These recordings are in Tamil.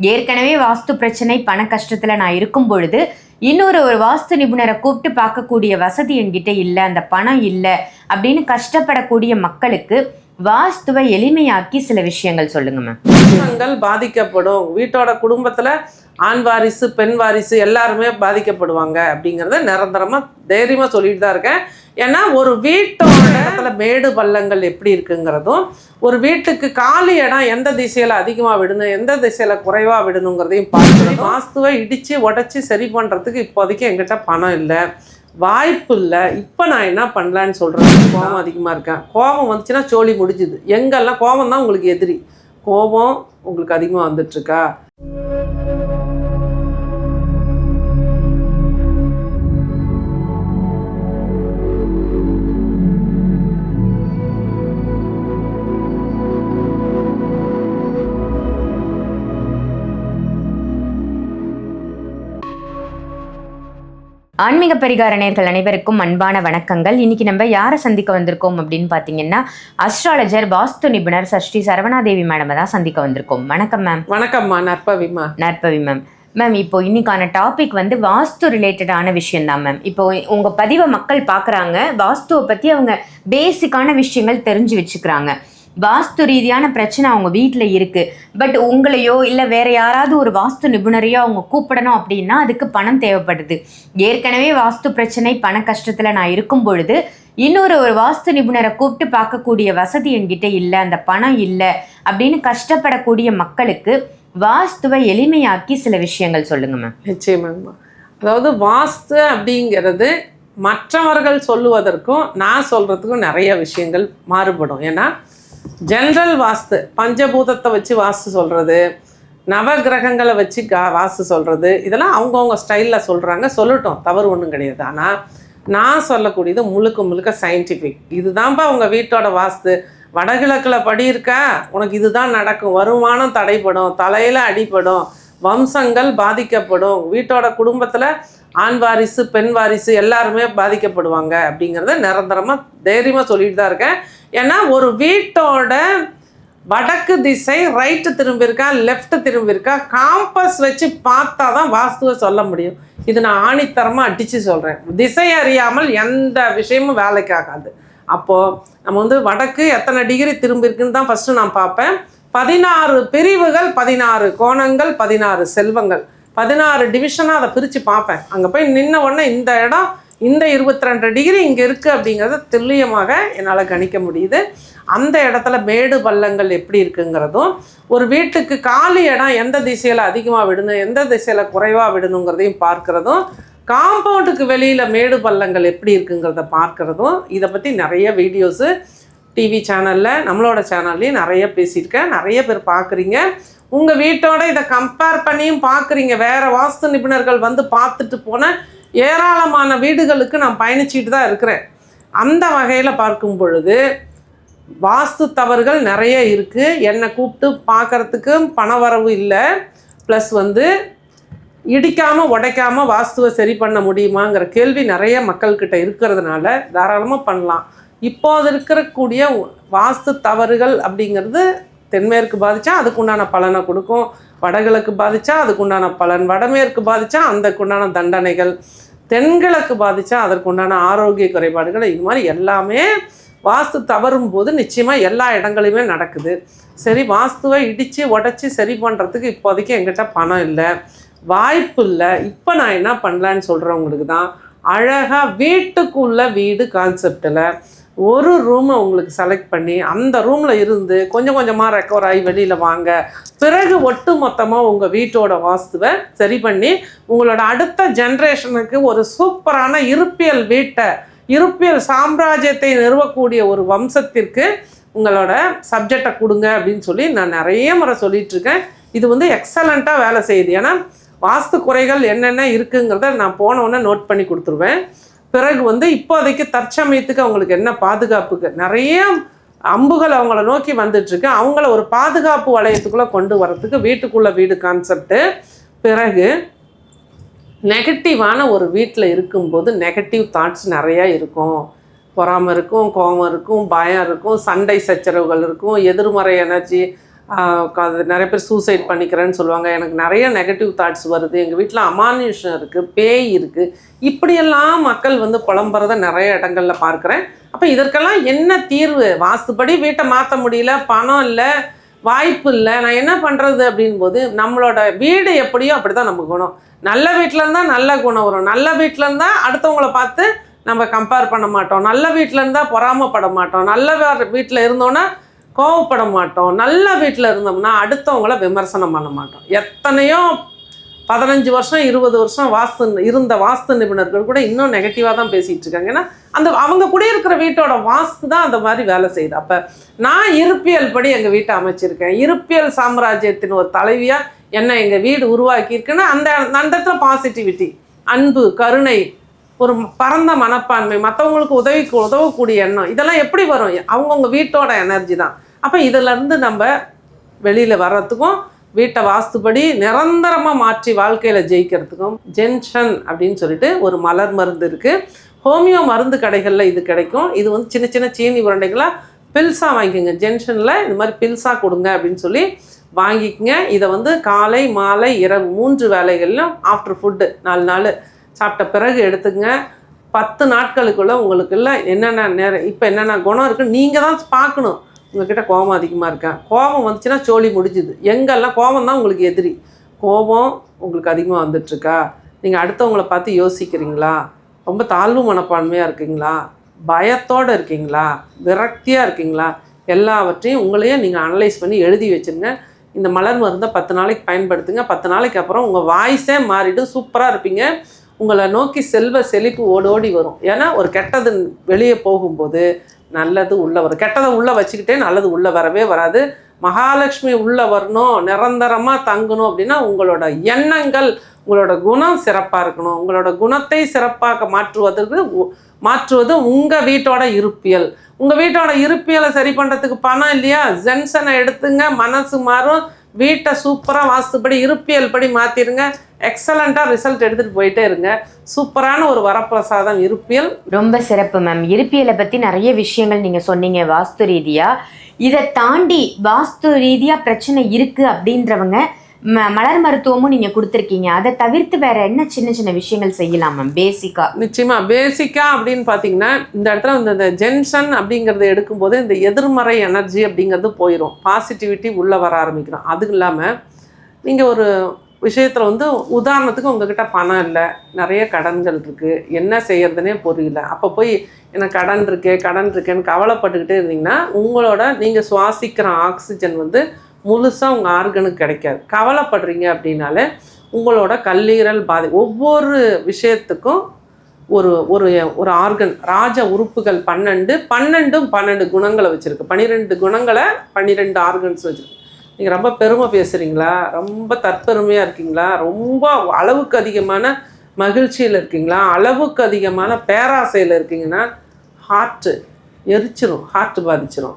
ஏற்கனவே வாஸ்து பிரச்சனை பண கஷ்டத்தில் நான் இருக்கும் பொழுது இன்னொரு ஒரு வாஸ்து நிபுணரை கூப்பிட்டு பார்க்கக்கூடிய வசதி என்கிட்ட இல்லை அந்த பணம் இல்லை அப்படின்னு கஷ்டப்படக்கூடிய மக்களுக்கு வாஸ்துவை எளிமையாக்கி சில விஷயங்கள் சொல்லுங்க மேம் பாதிக்கப்படும். வீட்டோட குடும்பத்துல ஆண் வாரிசு பெண் வாரிசு எல்லாருமே பாதிக்கப்படுவாங்க அப்படிங்கிறத நிரந்தரமாக தைரியமாக சொல்லிட்டு தான் இருக்கேன். ஏன்னா ஒரு வீட்டோட இடத்துல மேடு பள்ளங்கள் எப்படி இருக்குங்கிறதும் ஒரு வீட்டுக்கு காலி இடம் எந்த திசையில் அதிகமாக விடணும் எந்த திசையில் குறைவாக விடணுங்கிறதையும் பார்த்து வாஸ்துவை இடித்து உடச்சி சரி பண்ணுறதுக்கு இப்போதைக்கு எங்கிட்ட பணம் இல்லை. வாய்ப்பு இல்லை. இப்போ நான் என்ன பண்ணலான்னு சொல்கிறேன் கோபம் அதிகமாக இருக்கேன் கோபம் வந்துச்சுன்னா சோழி முடிஞ்சுது. எங்கெல்லாம் கோபம் தான் உங்களுக்கு எதிரி? கோபம் உங்களுக்கு அதிகமாக வந்துட்டுருக்கா ஆன்மீக பரிகார நேர்கள் அனைவருக்கும் அன்பான வணக்கங்கள். இன்னைக்கு நம்ம யாரை சந்திக்க வந்திருக்கோம் அப்படின்னு பார்த்தீங்கன்னா அஸ்ட்ராலஜர் வாஸ்து நிபுணர் சஷ்டி சரவணாதேவி மேடம் தான் சந்திக்க வந்திருக்கோம். வணக்கம் மேம் வணக்கம்மா நற்பவிமா நற்பவி மேம் மேம் இப்போ இன்னைக்கான டாபிக் வந்து வாஸ்து ரிலேட்டடான விஷயம் தான் மேம் இப்போ உங்க பதிவை மக்கள் பார்க்குறாங்க வாஸ்துவை பத்தி அவங்க பேசிக்கான விஷயங்கள் தெரிஞ்சு வச்சுக்கிறாங்க. வாஸ்து ரீதியான பிரச்சனை அவங்க வீட்டில் இருக்குது பட் உங்களையோ இல்லை வேற யாராவது ஒரு வாஸ்து நிபுணரையோ அவங்க கூப்பிடணும் அப்படின்னா அதுக்கு பணம் தேவைப்படுது. ஏற்கனவே வாஸ்து பிரச்சனை பண கஷ்டத்தில் நான் இருக்கும் பொழுது இன்னொரு ஒரு வாஸ்து நிபுணரை கூப்பிட்டு பார்க்கக்கூடிய வசதி என்கிட்ட இல்லை அந்த பணம் இல்லை அப்படின்னு கஷ்டப்படக்கூடிய மக்களுக்கு வாஸ்துவை எளிமையாக்கி சில விஷயங்கள் சொல்லுங்க மேம் நிச்சயமாங்கம்மா. அதாவது வாஸ்து அப்படிங்கிறது மற்றவர்கள் சொல்லுவதற்கும் நான் சொல்கிறதுக்கும் நிறைய விஷயங்கள் மாறுபடும். ஏன்னா ஜென்ரல் வாஸ்து பஞ்சபூதத்தை வச்சு வாஸ்து சொல்கிறது நவகிரகங்களை வச்சு கா வாஸ்து சொல்கிறது இதெல்லாம் அவங்கவுங்க ஸ்டைலில் சொல்கிறாங்க சொல்லட்டும் தவறு ஒன்றும் கிடையாது. ஆனால் நான் சொல்லக்கூடியது முழுக்க முழுக்க சயின்டிஃபிக் இதுதான்ப்பா உங்கள் வீட்டோட வாஸ்து. வடகிழக்கில் படி இருக்கா உனக்கு இதுதான் நடக்கும். வருமானம் தடைப்படும் தலையில் அடிப்படும் வம்சங்கள் பாதிக்கப்படும். வீட்டோட குடும்பத்தில் ஆண் வாரிசு பெண் வாரிசு எல்லாருமே பாதிக்கப்படுவாங்க அப்படிங்கிறத நிரந்தரமாக தைரியமாக சொல்லிட்டு தான் இருக்கேன். ஏன்னா ஒரு வீட்டோட வடக்கு திசை ரைட்டு திரும்பியிருக்கா லெஃப்ட்டு திரும்பியிருக்கா காம்பஸ் வச்சு பார்த்தா தான் வாஸ்துவை சொல்ல முடியும். இது நான் ஆணித்தரமாக அடித்து சொல்கிறேன் திசை அறியாமல் எந்த விஷயமும் வேலைக்கு ஆகாது. அப்போது நம்ம வந்து வடக்கு எத்தனை டிகிரி திரும்பியிருக்குன்னு தான் ஃபஸ்ட்டு நான் பார்ப்பேன். பதினாறு பிரிவுகள் பதினாறு கோணங்கள் பதினாறு செல்வங்கள். பதினாறு டிவிஷனாக அதை பிரித்து பார்ப்பேன். அங்கே போய் நின்ன உடனே இந்த இடம் இந்த இருபத்தி ரெண்டு டிகிரி இங்கே இருக்குது அப்படிங்கிறத துல்லியமாக என்னால் கணிக்க முடியுது. அந்த இடத்துல மேடு பள்ளங்கள் எப்படி இருக்குங்கிறதும் ஒரு வீட்டுக்கு காலி இடம் எந்த திசையில் அதிகமாக விடணும் எந்த திசையில் குறைவாக விடணுங்கிறதையும் பார்க்குறதும் காம்பவுண்டுக்கு வெளியில் மேடு பள்ளங்கள் எப்படி இருக்குங்கிறத பார்க்குறதும் இதை பற்றி நிறைய வீடியோஸு டிவி சேனலில் நம்மளோட சேனல்லையும் நிறைய பேசியிருக்கேன். நிறைய பேர் பார்க்குறீங்க. உங்கள் வீட்டோட இதை கம்பேர் பண்ணியும் பார்க்குறீங்க. வேறு வாஸ்து நிபுணர்கள் வந்து பார்த்துட்டு போன ஏராளமான வீடுகளுக்கு நான் பயணிச்சிட்டு தான் இருக்கிறேன். அந்த வகையில் பார்க்கும் பொழுது வாஸ்து தவறுகள் நிறைய இருக்குது என்னை கூப்பிட்டு பார்க்கறதுக்கு பணவரவு இல்லை. ப்ளஸ் வந்து இடிக்காமல் உடைக்காமல் வாஸ்துவை சரி பண்ண முடியுமாங்கிற கேள்வி நிறைய மக்கள்கிட்ட இருக்கிறதுனால தாராளமாக பண்ணலாம். இப்போது இருக்கக்கூடிய வாஸ்து தவறுகள் அப்படிங்கிறது தென்மேற்கு பாதித்தா அதுக்குண்டான பலனை கொடுக்கும். வடகிழக்கு பாதித்தா அதுக்குண்டான பலன். வடமேற்கு பாதித்தா அந்தக்குண்டான தண்டனைகள். தென்கிழக்கு பாதித்தா அதற்குண்டான ஆரோக்கிய குறைபாடுகள். இது மாதிரி எல்லாமே வாஸ்து தவறும் போது நிச்சயமாக எல்லா இடங்களையுமே நடக்குது. சரி வாஸ்துவை இடித்து உடச்சி சரி பண்ணுறதுக்கு இப்போதைக்கு எங்கிட்ட பணம் இல்லை. வாய்ப்பு இல்லை. இப்போ நான் என்ன பண்ணலான்னு சொல்கிறவங்களுக்கு தான் அழகாக வீட்டுக்குள்ள வீடு கான்செப்டில் ஒரு ரூமை உங்களுக்கு செலக்ட் பண்ணி அந்த ரூமில் இருந்து கொஞ்சம் கொஞ்சமாக ரெக்கவர் ஆகி வெளியில் வாங்க. பிறகு ஒட்டு மொத்தமாக உங்கள் வீட்டோட வாஸ்துவை சரி பண்ணி உங்களோட அடுத்த ஜென்ரேஷனுக்கு ஒரு சூப்பரான இருப்பியல் வீட்டை இருப்பியல் சாம்ராஜ்யத்தை நிறுவக்கூடிய ஒரு வம்சத்திற்கு உங்களோட சப்ஜெக்டை கொடுங்க அப்படின்னு சொல்லி நான் நிறைய முறை சொல்லிகிட்ருக்கேன் இது வந்து எக்ஸலண்ட்டாக வேலை செய்யுது. ஏன்னா வாஸ்து குறைகள் என்னென்ன இருக்குங்கிறத நான் போனவுடனே நோட் பண்ணி கொடுத்துருவேன். பிறகு வந்து இப்போதைக்கு தற்சமயத்துக்கு அவங்களுக்கு என்ன பாதுகாப்புக்கு நிறைய அம்புகள் அவங்கள நோக்கி வந்துட்டுருக்கு. அவங்கள ஒரு பாதுகாப்பு வளையத்துக்குள்ளே கொண்டு வரத்துக்கு வீட்டுக்குள்ளே வீடு கான்செப்ட்டு பிறகு நெகட்டிவான ஒரு வீட்டில் இருக்கும்போது நெகட்டிவ் தாட்ஸ் நிறையா இருக்கும். பொறாமல் இருக்கும் கோபம் இருக்கும் பயம் இருக்கும் சண்டை சச்சரவுகள் இருக்கும் எதிர்மறை எனர்ஜி அது நிறைய பேர் சூசைட் பண்ணிக்கிறேன்னு சொல்லுவாங்க. எனக்கு நிறைய நெகட்டிவ் தாட்ஸ் வருது. எங்கள் வீட்டில் அமானுஷம் இருக்குது பேய் இருக்குது இப்படியெல்லாம் மக்கள் வந்து புலம்புறத நிறைய இடங்களில் பார்க்குறேன். அப்போ இதற்கெல்லாம் என்ன தீர்வு? வாஸ்துப்படி வீட்டை மாற்ற முடியல பணம் இல்லை வாய்ப்பு இல்லை. நான் என்ன பண்ணுறது அப்படின்போது நம்மளோட வீடு எப்படியோ அப்படி தான் நம்ம குணம். நல்ல வீட்டில் இருந்தால் நல்ல குணம் வரும். நல்ல வீட்டில் இருந்தால் அடுத்தவங்களை பார்த்து நம்ம கம்பேர் பண்ண மாட்டோம். நல்ல வீட்டில் இருந்தால் பொறாமப்பட மாட்டோம். நல்ல வீட்டில் இருந்தோன்னா கோவப்பட மாட்டோம் நல்ல வீட்டில் இருந்தோம்னா அடுத்தவங்கள விமர்சனம் பண்ண மாட்டோம். எத்தனையோ பதினஞ்சு வருஷம் இருபது வருஷம் வாஸ்து இருந்த வாஸ்து நிபுணர்கள் கூட இன்னும் நெகட்டிவாக தான் பேசிகிட்டு இருக்காங்க. ஏன்னா அந்த அவங்க குடியிருக்கிற வீட்டோட வாஸ்து தான் அந்த மாதிரி வேலை செய்யுது. அப்போ நான் இருப்பியல் படி எங்கள் வீட்டை அமைச்சிருக்கேன். இருப்பியல் சாம்ராஜ்யத்தின் ஒரு தலைவியாக என்ன எங்கள் வீடு உருவாக்கியிருக்குன்னா அந்த அந்த இடத்துல பாசிட்டிவிட்டி அன்பு கருணை ஒரு பரந்த மனப்பான்மை மற்றவங்களுக்கு உதவி உதவக்கூடிய எண்ணம் இதெல்லாம் எப்படி வரும்? அவங்கவுங்க வீட்டோட எனர்ஜி தான். அப்போ இதிலேருந்து நம்ம வெளியில் வர்றதுக்கும் வீட்டை வாஸ்துபடி நிரந்தரமாக மாற்றி வாழ்க்கையில் ஜெயிக்கிறதுக்கும் ஜென்ஷன் அப்படின்னு சொல்லிட்டு ஒரு மலர் மருந்து இருக்குது ஹோமியோ மருந்து கடைகளில் இது கிடைக்கும். இது வந்து சின்ன சின்ன சீனி உருண்டைகளாக பில்ஸாக வாங்கிக்கோங்க. ஜென்ஷனில் இந்த மாதிரி பில்ஸாக கொடுங்க அப்படின்னு சொல்லி வாங்கிக்கங்க. இதை வந்து காலை மாலை இரவு மூன்று வேலைகளிலும் ஆஃப்டர் ஃபுட்டு நாலு நாள் சாப்பிட்ட பிறகு எடுத்துக்கங்க. பத்து நாட்களுக்குள்ளே உங்களுக்குள்ள என்னென்ன நேரம் இப்போ என்னென்ன குணம் இருக்குன்னு நீங்கள் தான் பார்க்கணும். உங்ககிட்ட கோபம் அதிகமாக இருக்கா? கோபம் வந்துச்சுன்னா சோழி முடிஞ்சுது. எங்கெல்லாம் கோபம் தான் உங்களுக்கு எதிரி. கோபம் உங்களுக்கு அதிகமாக வந்துட்டுருக்கா? நீங்கள் அடுத்தவங்கள பார்த்து யோசிக்கிறீங்களா? ரொம்ப தாழ்வு மனப்பான்மையாக இருக்கீங்களா? பயத்தோடு இருக்கீங்களா? விரக்தியாக இருக்கீங்களா? எல்லாவற்றையும் உங்களையே நீங்கள் அனலைஸ் பண்ணி எழுதி வச்சுருங்க. இந்த மலர் மருந்தை பத்து நாளைக்கு பயன்படுத்துங்க. பத்து நாளைக்கு அப்புறம் உங்கள் வாய்ஸே மாறிட்டு சூப்பராக இருப்பீங்க. உங்களை நோக்கி செல்வ செழிப்பு ஓடோடி வரும். ஏன்னா ஒரு கெட்டது வெளியே போகும்போது நல்லது உள்ளே வரும். கெட்டதை உள்ளே வச்சுக்கிட்டே நல்லது உள்ளே வரவே வராது. மகாலட்சுமி உள்ளே வரணும் நிரந்தரமாக தங்கணும் அப்படின்னா உங்களோட எண்ணங்கள் உங்களோட குணம் சிறப்பாக இருக்கணும். உங்களோட குணத்தை சிறப்பாக மாற்றுவதற்கு மாற்றுவது உங்கள் வீட்டோட இருப்பியல். உங்கள் வீட்டோட இருப்பியலை சரி பண்ணுறதுக்கு பணம் இல்லையா? ஜென்ஷனை எடுத்துங்க மனசு மாறும். வீட்டை சூப்பராக வாஸ்துபடி இருப்பியல் படி மாற்றிடுங்க எக்ஸலண்ட்டாக ரிசல்ட் எடுத்துகிட்டு போயிட்டே இருங்க. சூப்பரான ஒரு வரப்பிரசாதம் இருப்பியல். ரொம்ப சிறப்பு மேம் இருப்பியலை பற்றி நிறைய விஷயங்கள் நீங்கள் சொன்னீங்க வாஸ்து ரீதியாக இதை தாண்டி வாஸ்து ரீதியாக பிரச்சனை இருக்குது அப்படின்றவங்க ம மலர் மருத்துவமும் நீங்கள் கொடுத்துருக்கீங்க. அதை தவிர்த்து வேற என்ன சின்ன சின்ன விஷயங்கள் செய்யலாம் மேம் பேசிக்காக நிச்சயமாக பேசிக்காக அப்படின்னு பார்த்தீங்கன்னா இந்த இடத்துல வந்து இந்த ஜென்ஷன் அப்படிங்கிறத எடுக்கும்போது இந்த எதிர்மறை எனர்ஜி அப்படிங்கிறது போயிடும் பாசிட்டிவிட்டி உள்ளே வர ஆரம்பிக்கிறோம் அது இல்லாமல் நீங்கள் ஒரு விஷயத்தில் வந்து உதாரணத்துக்கு உங்ககிட்ட பணம் இல்லை. நிறைய கடன்கள் இருக்குது என்ன செய்யறதுனே புரியல. அப்போ போய் எனக்கு கடன் இருக்கே கடன் இருக்கேன்னு கவலைப்பட்டுக்கிட்டே இருந்தீங்கன்னா உங்களோட நீங்கள் சுவாசிக்கிற ஆக்சிஜன் வந்து முழுசாக உங்கள் ஆர்கனுக்கு கிடைக்காது. கவலைப்படுறீங்க அப்படின்னாலே உங்களோட கல்லீரல் பாதி ஒவ்வொரு விஷயத்துக்கும் ஒரு ஒரு ஒரு ஆர்கன் ராஜ உறுப்புகள் பன்னெண்டு பன்னெண்டும் பன்னெண்டு குணங்களை வச்சுருக்கு. பன்னிரெண்டு குணங்களை பன்னிரெண்டு ஆர்கன்ஸ் வச்சுருக்கு. நீங்கள் ரொம்ப பெருமை பேசுகிறீங்களா ரொம்ப தற்பெருமையாக இருக்கீங்களா? ரொம்ப அளவுக்கு அதிகமான மகிழ்ச்சியில் இருக்கீங்களா? அளவுக்கு அதிகமான பேராசையில் இருக்கீங்கன்னா ஹார்ட்டு எரிச்சிரும் ஹார்ட் பாதிச்சிரும்.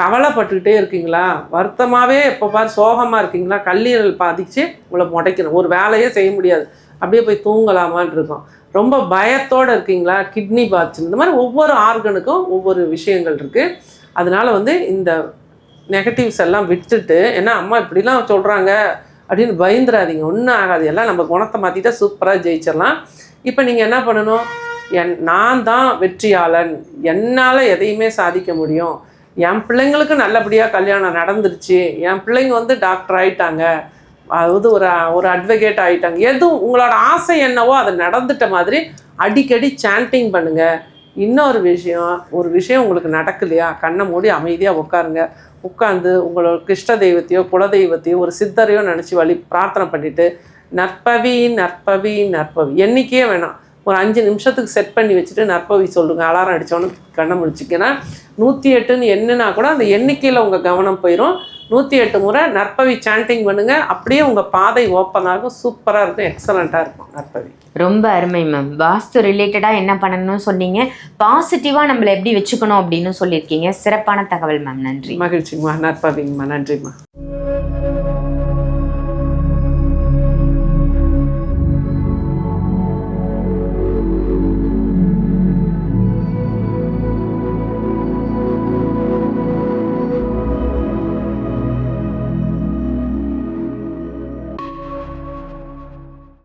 கவலைப்பட்டுக்கிட்டே இருக்கீங்களா? வருத்தமாகவே எப்போ பாரு சோகமாக இருக்கீங்களா? கல்லீரல் பாதிச்சு உங்களை முடைக்கணும். ஒரு வேலையே செய்ய முடியாது. அப்படியே போய் தூங்கலாமான்னு இருக்கும். ரொம்ப பயத்தோடு இருக்கீங்களா? கிட்னி பாதிச்சு இந்த மாதிரி ஒவ்வொரு ஆர்கனுக்கும் ஒவ்வொரு விஷயங்கள் இருக்குது அதனால் வந்து இந்த நெகட்டிவ்ஸ் எல்லாம் விட்டுட்டு ஏன்னா அம்மா இப்படிலாம் சொல்கிறாங்க அப்படின்னு பயந்துடாதீங்க ஒன்றும் ஆகாது. எல்லாம் நம்ம குணத்தை மாற்றிட்டா சூப்பராக ஜெயிச்சிடலாம். இப்போ நீங்கள் என்ன பண்ணணும்? என் நான் தான் வெற்றியாளன். என்னால் எதையுமே சாதிக்க முடியும். என் பிள்ளைங்களுக்கு நல்லபடியாக கல்யாணம் நடந்துருச்சு. என் பிள்ளைங்க வந்து டாக்டர் ஆயிட்டாங்க. அதாவது ஒரு ஒரு அட்வொகேட் ஆகிட்டாங்க எதுவும் உங்களோட ஆசை என்னவோ அது நடந்துட்ட மாதிரி அடிக்கடி சாண்டிங் பண்ணுங்கள் இன்னொரு விஷயம் ஒரு விஷயம் உங்களுக்கு நடக்கலையா? கண்ணை மூடி அமைதியாக உட்காருங்க. உட்காந்து உங்களோட கிருஷ்ண தெய்வத்தையோ குலதெய்வத்தையோ ஒரு சித்தரையோ நினச்சி வழி பிரார்த்தனை பண்ணிவிட்டு நற்பவி நற்பவி நற்பவி. எண்ணிக்கையே வேணாம். ஒரு அஞ்சு நிமிஷத்துக்கு செட் பண்ணி வச்சுட்டு நற்பவி சொல்லுங்க. அலாரம் அடித்தோன்னு கண்ணை முடிச்சிங்கன்னா நூற்றி எட்டுன்னு என்னன்னா கூட அந்த எண்ணிக்கையில் உங்கள் கவனம் போயிடும் நூற்றி எட்டு முறை நற்பவி சாண்டிங் பண்ணுங்க. அப்படியே உங்கள் பாதை ஓப்பன் ஆகும். சூப்பராக இருக்கும். எக்ஸலண்ட்டாக இருக்கும் நற்பவி. ரொம்ப அருமை மேம் வாஸ்து ரிலேட்டடாக என்ன பண்ணணும்னு சொன்னீங்க. பாசிட்டிவாக நம்மளை எப்படி வச்சுக்கணும் அப்படின்னு சொல்லியிருக்கீங்க. சிறப்பான தகவல் மேம் நன்றி. மகிழ்ச்சிங்கம்மா நற்பவிங்கம்மா. நன்றிம்மா.